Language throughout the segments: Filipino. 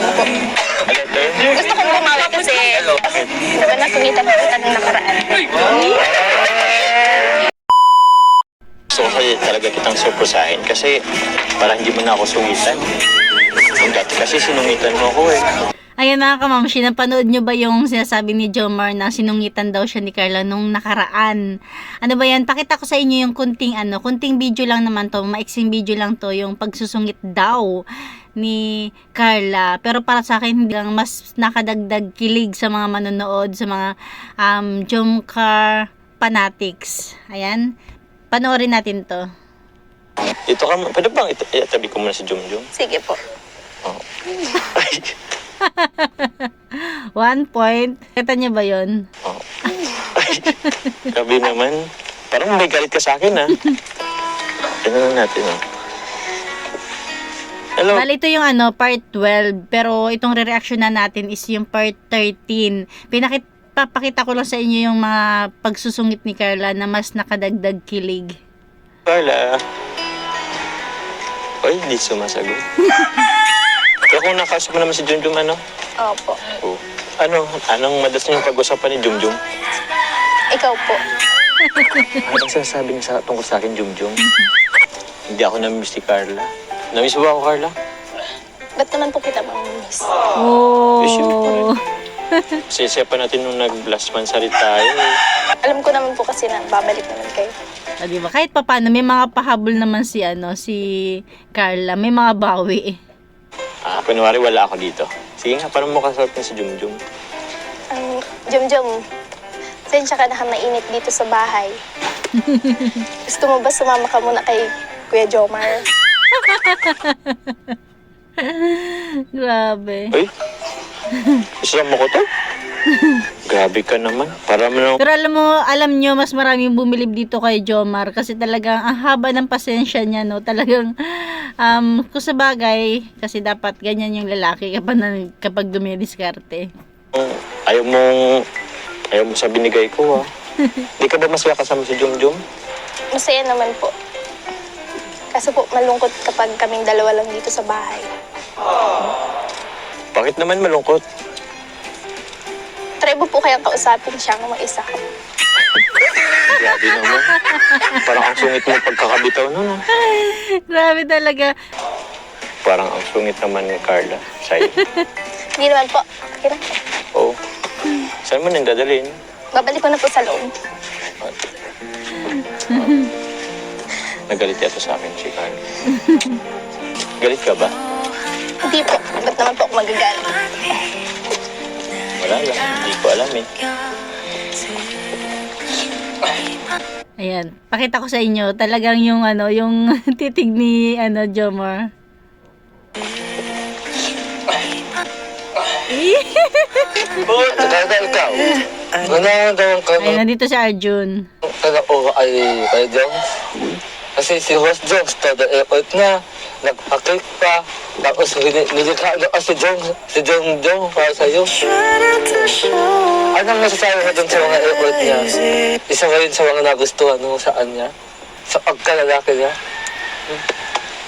din po. Gusto kong bumawi kasi di ba nasungitan po kita nung nakaraan. Gusto ko talaga kitang surpresahin kasi para hindi mo na ako sungitan. Yung dati kasi sinungitan mo ako eh. Ayan mga kamamshi, napanood nyo ba yung sinasabi ni Jomar na sinungitan daw siya ni Carla nung nakaraan? Ano ba yan? Pakita ko sa inyo yung kunting ano, kunting video lang naman to, maiksing video lang to, yung pagsusungit daw ni Carla. Pero para sa akin, hindi lang mas nakadagdag kilig sa mga manonood, sa mga um, Jomcar fanatics. Ayan. Panoorin natin to. Ito ka, pwede bang ito, itabi ko muna si Jumjum? Sige po. Ay, One point. Kita niyo ba yon? Ay, grabe naman. Parang may galit ka sa akin ah. Tingnan na natin ah. Hello? Bali, ito yung ano, part 12. Pero itong re-reaction na natin is yung part 13. Pinakit, papakita ko lang sa inyo yung mga pagsusungit ni Carla na mas nakadagdag kilig. Carla. Oy, hindi sumasagot. Pero kung nakausap mo naman si Jumjum, ano? Opo. Oh. Ano? Anong madalas niyong pag-usapan ni Jumjum? Ikaw po. Ano bang sinasabi niya sa, tungkol sa akin, Jumjum? Hindi ako namiss ni Carla. Namiss mo ba ako, Carla? Ba't naman po kita mamimiss? Oh! Eh, syempre. Sisya pa natin nung nag-last month tayo. eh. Alam ko naman po kasi na babalik naman kayo. Ah, di ba? Kahit pa paano, may mga pahabol naman si, ano, si Carla. May mga bawi. Ah, kunwari wala ako dito. Sige nga, paano mo kasortin si Jumjum? Ang Jum Jum, sensya ka na mainit dito sa bahay. Gusto mo ba sumama ka muna kay Kuya Jomar? Grabe. Uy, isama ko to? Grabe ka naman. Para mo. Pero alam mo, alam nyo, mas maraming bumilib dito kay Jomar kasi talagang ang haba ng pasensya niya, no? Talagang, um, kung sa bagay, kasi dapat ganyan yung lalaki kapag, kapag dumidiskarte. Ayaw mong... Ayaw mo sa binigay ko, ah. Di ka ba masaya kasama si Jumjum? Masaya naman po. Kaso po, malungkot kapag kaming dalawa lang dito sa bahay. Bakit naman malungkot? Mo po kayang kausapin siya ng isa. Grabe naman. Parang ang sungit mo pagkakabitaw nun, ah. Grabe talaga. Parang ang sungit naman ni Carla sa'yo. Hindi naman po. Okay na. Oo. Saan mo nang dadalhin? Babalik ko na po sa loob. Nagalit yata sa akin si Carla. Galit ka ba? Hindi po. Ba't naman po ako magagalit? Lang. Hindi ko alam eh. Ayan, pakita ko sa inyo, talagang yung ano, yung titig ni ano, Jomar. Oo, talaga ikaw. Nanaramdaman ka Ayan, nandito si Arjun. talaga o ay kay Jones. Kasi si Host Jones, tada airport na, nag-akit pa, tapos nili- nilikha na si Jones, si John Jong para sa'yo. Anong masasabi mo dun sa mga airport niya? Isa ba yun sa mga nagustuhan mo sa kanya? Sa pagkalalaki niya?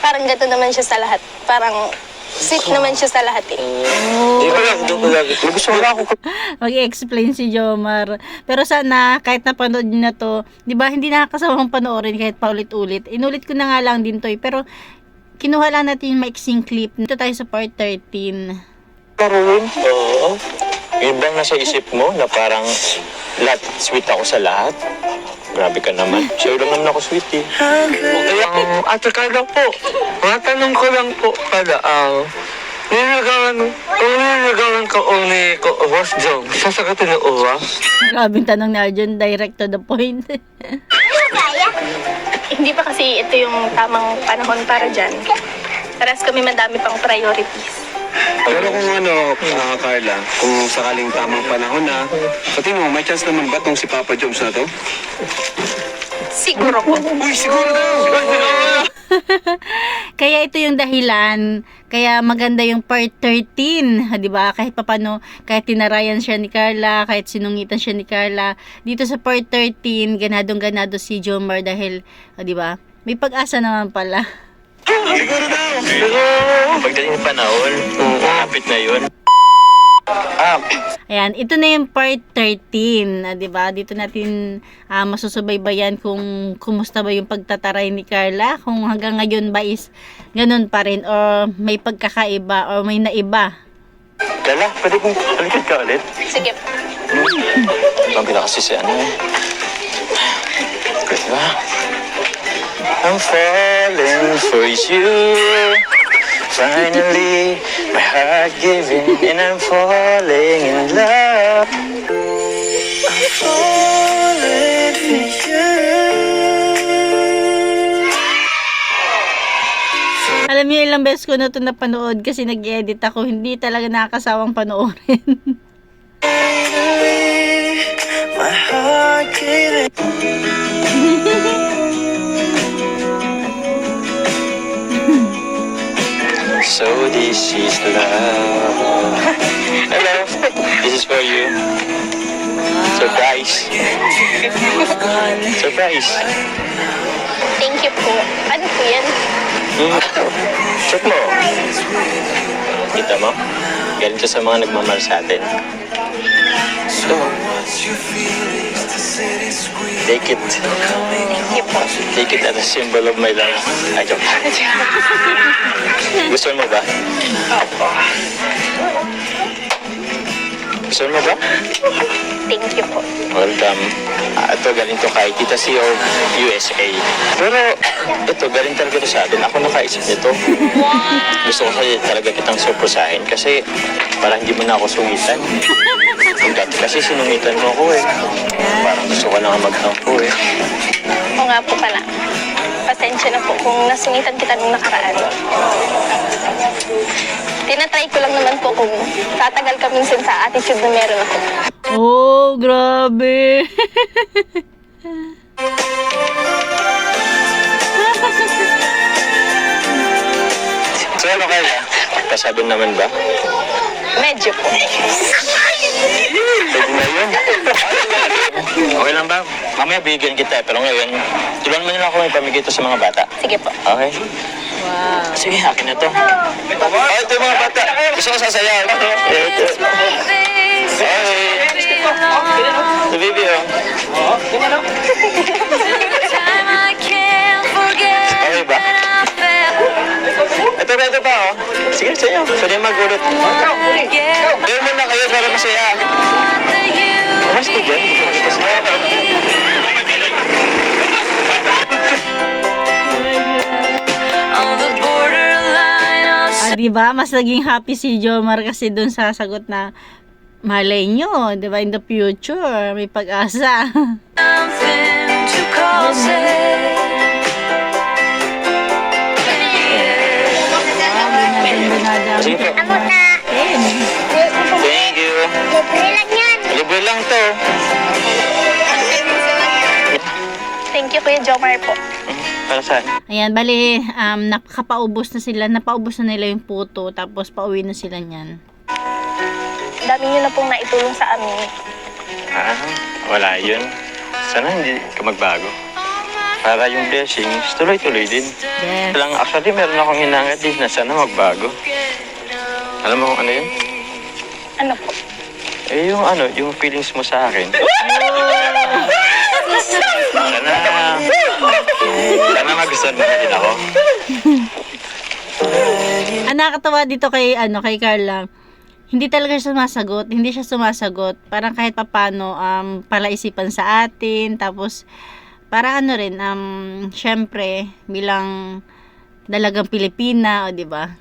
Parang gato naman siya sa lahat. Parang sweet naman siya sa lahat eh. Hindi ko lang, doon ko lang. Gusto ko ako mag-explain si Jomar. Pero sana, kahit napanood nyo na to, di ba, hindi nakakasawang panoorin kahit paulit-ulit. Inulit ko na nga lang din to eh. Pero, kinuha lang natin yung maiksing clip. Dito tayo sa part 13. Karoon? Oo. Yun bang nasa isip mo na parang lahat sweet ako sa lahat? Grabe ka naman. Sa'yo lang naman ako sweet eh. Kaya, um, ate Carla po, matanong ko lang po pala, ang nilagawan, kung nilagawan ka o ni ko, Boss Jong, sasagutin ng uwa? Grabing tanong ni Arjun, direct to the point. Hindi pa kasi ito yung tamang panahon para dyan. Paras kami madami pang priorities. Pero kung ano, ah, Carla, kung sakaling tamang panahon na, sa tingin mo, may chance naman ba tong si Papa Joms na to? Siguro po. Uy, siguro daw! Kaya ito yung dahilan. Kaya maganda yung part 13, ha, 'di ba? Kahit papano, kahit tinarayan siya ni Carla, kahit sinungitan siya ni Carla, dito sa part 13, ganadong ganado si Jomar dahil, ha, 'di ba? May pag-asa naman pala. Pagdating ng panahon, malapit na yun. Ayan, ito na yung part 13, ah, 'di ba? Dito natin ah, masusubaybayan kung kumusta ba yung pagtataray ni Carla, kung hanggang ngayon ba is ganun pa rin or may pagkakaiba or may naiba. Lala, pwede kong palikid ka ulit? Sige po. Mabila kasi si ano eh. Diba? I'm falling for you. Finally, my heart giving and I'm falling in love. I'm falling for you. Alam niyo ilang beses ko na ito napanood kasi nag-edit ako, hindi talaga nakakasawang panoorin. My heart giving. so this is love. Hello, this is for you. Surprise. Surprise. Thank you po. Ano po yan? Hmm. Check mo. Kita mo? Galing to sa mga nagmamahal sa atin. So, take it. Thank you po. Take it as a symbol of my love. Ay, joke. Gusto mo ba? Gusto mo ba? Thank you po. Welcome. Ah, ito, galing to kay Tita C of USA. Pero, ito, galing talaga to sa atin. Ako nakaisip nito. Gusto ko kasi talaga kitang surpresahin kasi parang hindi mo na ako sungitan. Dati kasi sinungitan mo ako eh. Parang gusto ko na nga magtampo eh. Oo nga po pala. Pasensya na po kung nasungitan kita nung nakaraan. Tinatry ko lang naman po kung tatagal ka minsan sa attitude na meron ako. oh, grabe. So ano kaya? Kasado naman ba? Medyo po. Pwede na yun. okay lang ba? Mamaya bigyan kita eh. Pero ngayon, tulungan mo nila ako may pamigay ito sa mga bata. Sige po. Okay? Wow. Sige, akin na to. Oh, ito yung mga bata. Gusto ko sasayaw. Ito. Okay. Ito, baby, oh. Okay ba? Ito pa, ito pa, oh. Sige, sa'yo. Pwede magulot. Gawin mo na kayo para masaya. Mas ko dyan. Ah, di ba? Mas naging happy si Jomar kasi dun sa sagot na malay nyo, di ba? In the future, may pag-asa. Thank you. Libre lang to. Thank you, Kuya Jomar po. Para saan? Ayan, bali, um, nakapaubos na sila, napaubos na nila yung puto, tapos pauwi na sila niyan. Dami niyo na pong naitulong sa amin. Ah, wala yun. Sana hindi ka magbago. Para yung blessings, tuloy-tuloy din. Yes. Lang, actually, meron akong hinangad din na sana magbago. Alam mo kung ano yun? Ano po? Eh, yung ano, yung feelings mo sa akin. Sana, sana magustuhan mo na din ako. Ang nakakatawa dito kay, ano, kay Carla, hindi talaga siya sumasagot, hindi siya sumasagot. Parang kahit papano, um, palaisipan sa atin, tapos, para ano rin, um, syempre, bilang dalagang Pilipina, o di ba?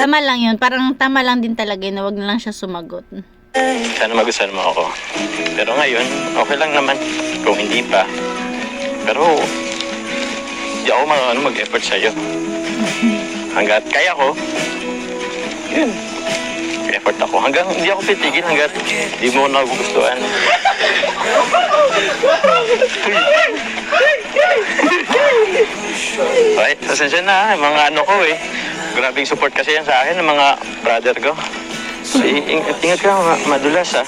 Tama lang yun, parang tama lang din talaga yun, na wag na lang siya sumagot. Sana magustuhan mo ako. Pero ngayon, okay lang naman. Kung hindi pa. Pero, hindi ako mag, ano, mag-effort sa'yo. Hanggat kaya ko, yun. Effort ako. Hanggang hindi ako titigil hanggat hindi mo nagugustuhan. Okay, pasensya na. Mga ano ko eh. Grabing support kasi yan sa akin ng mga brother ko. Ay, ingat, ka, ma- madulas ah.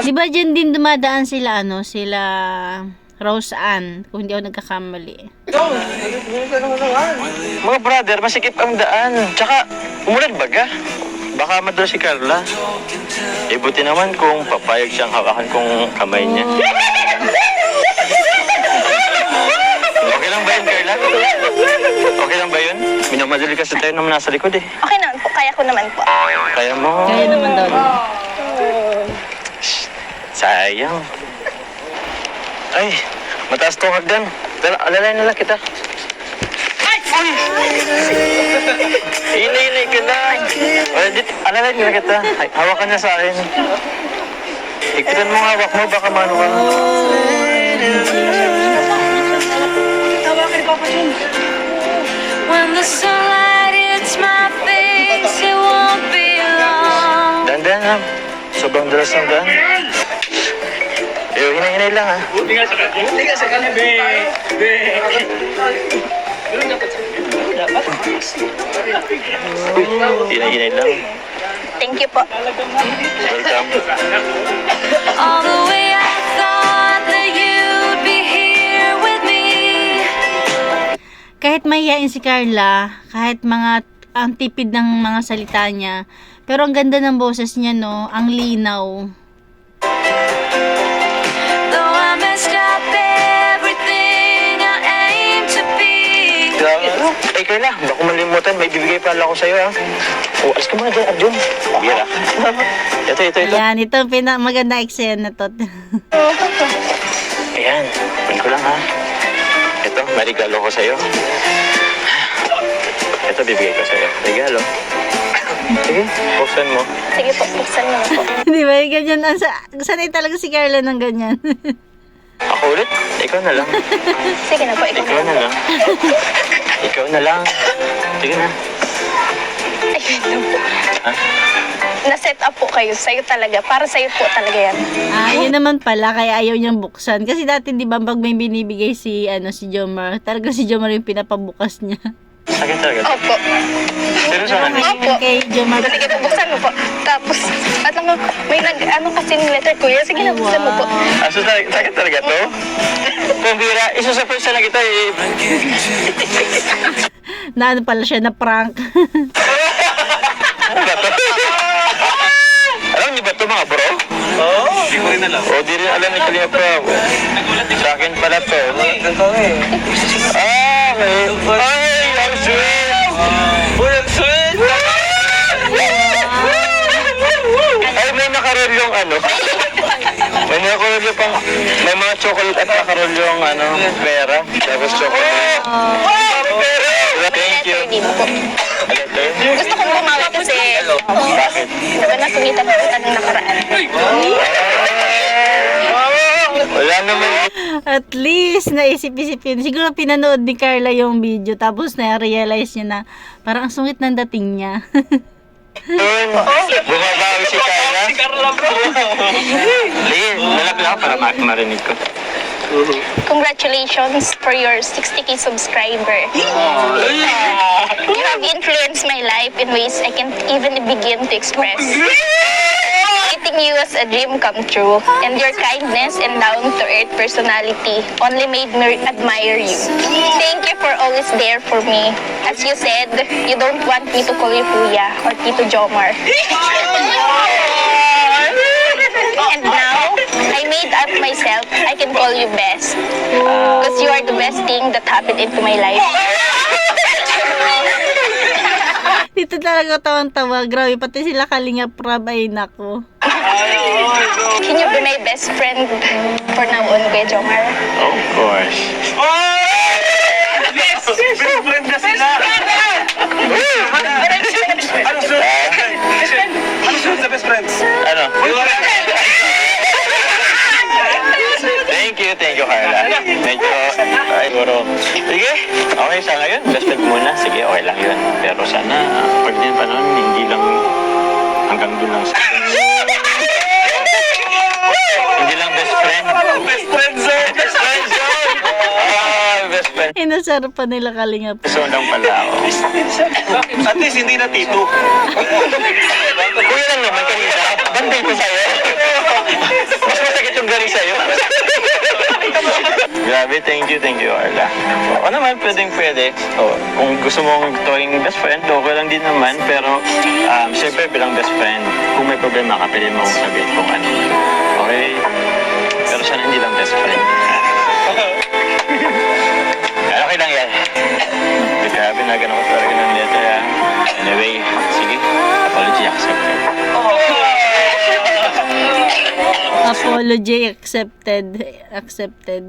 Di ba dyan din dumadaan sila, ano, sila Rose Ann, kung hindi ako nagkakamali. Mga brother, masikip ang daan. Tsaka, umulan baga. Baka madala si Carla. Eh, buti naman kung papayag siyang hawakan kong kamay niya. Okay lang ba yun, Carla? Okay lang ba yun? Minamadali kasi tayo naman nasa likod eh. Okay naman po, kaya ko naman po. Kaya mo. Kaya naman daw. Sayang. Ay, mataas tong hagdan. Pero alalay na lang kita. Ay! Uy! Inay-inay ka lang. Well, dit, alalay na lang kita. Ay, hawakan niya sa akin. Ikutan mo hawak mo, baka mano ka. When the sunlight hits my face, it won't be long. Dahan-dahan ha. Sobrang dalas ng daan. Eyo, hinay-hinay lang ha. Hinay-hinay lang. Thank you po. Welcome. All the way Kahit mahihain si Carla, kahit mga ang tipid ng mga salita niya, pero ang ganda ng boses niya, no? Ang linaw. Though I messed up everything I aim to be. Ay, Kayla, baka malimutan, may bibigay pala ako sa'yo, ha? O, alis ka muna dyan, Arjun. Bira. Ito, ito, ito. Ayan, ito ang pina- maganda eksena to. Ayan, pin ko lang, ha? Ito, may regalo ko sa'yo. Ito, bibigay ko sa'yo. Regalo. Sige, buksan mo. Sige po, buksan mo na po. Di ba? Ganyan. Ang sa- sanay talaga si Carla ng ganyan. Ako ulit? Ikaw na lang. Sige na po, ikaw Ikaw na lang. Ikaw na lang. Sige na. Ayun po. Ha? Na-set up po kayo. Sa'yo talaga. Para sa'yo po talaga yan. ah, yun naman pala, kaya ayaw niyang buksan. Kasi dati, di ba, pag may binibigay si, ano, si Jomar, talaga si Jomar yung pinapabukas niya. Akin talaga. Opo. Seryoso na. Opo. Kay Jomar. Sige po, buksan mo po. Tapos, at lang, may nag, ano kasi ng letter kuya. Sige na, buksan mo po. Aso talaga, talaga talaga to? Pambira, isusurprise na kita eh. Na ano pala siya, na prank. Ano ba to? Alam niyo ba to mga bro? Oo. Ko rin alam. O, di rin alam ni Kalinga Prab. Sa akin pala to. Ah, may... Ay, ang sweet! Uy, ang sweet! Ay, may nakarol yung ano. May nakarol yung pang... May mga chocolate at nakarol yung ano, pera. Tapos chocolate. Thank you. Letter din po. Letter? Gusto kong bumawi kasi, Bakit? diba nasungitan ko kita nung nakaraan. Wala naman. At least, naisip-isip yun. Siguro pinanood ni Carla yung video, tapos na-realize niya na parang ang sungit ng dating niya. Yun. Bumabawi si Carla. Si Carla bro. Sige, lalap lang para ma- marinig ko. Congratulations for your 60k subscriber. You have influenced my life in ways I can't even begin to express. Meeting you as a dream come true, and your kindness and down-to-earth personality only made me admire you. Thank you for always there for me. As you said, you don't want me to call you Kuya or Tito Jomar. And now, I made up myself, I can call you best. Because you are the best thing that happened into my life. Dito talaga tawang-tawa. Grabe, pati sila kalinga prab ay nako. Can you be my best friend for now on, Kuya Jomar? Of course. Ano? Thank you, thank you, Carla. Medyo, ay, siguro. Sige, okay sa ngayon. Best friend muna. Sige, okay lang yun. Pero sana, pag din pa noon, hindi lang hanggang doon lang sa Hindi lang best friend. Best friend zone! Best friend zone! Ah, best friend Inasarap pa nila kalinga prab. zone lang pala ako. At least hindi na tito. Kuya lang naman kanina. Banding ko sa'yo. Mas masakit yung galing sa'yo. Grabe, thank you, thank you, Carla. O naman, pwedeng pwede. O, kung gusto mong tawing best friend, okay lang din naman. Pero, um, siyempre, bilang best friend, kung may problema ka, pwede mong sabihin kung ano. Okay? Pero sana hindi lang best friend. Grabe, nagano ko talaga ng letter, ha? Anyway, sige. Apology accepted. Apology accepted. Accepted.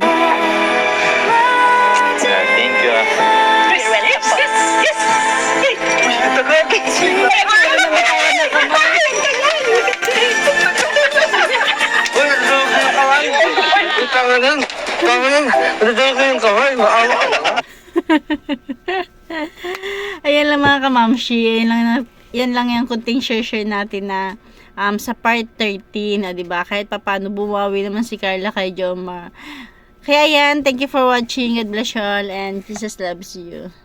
Yeah, thank you, ah. You're welcome nadudok ko yung kamay. Uy, tama lang. Tama lang. Nadudok ko yung kamay. Maawa ka lang. Ayan lang mga kamamshi. Yan lang, na- yan lang yung kunting share-share natin na um, sa part 13, ah, 'di ba? Kahit papaano bumawi naman si Carla kay Jomar. Kaya yan, thank you for watching. God bless you all and Jesus loves you.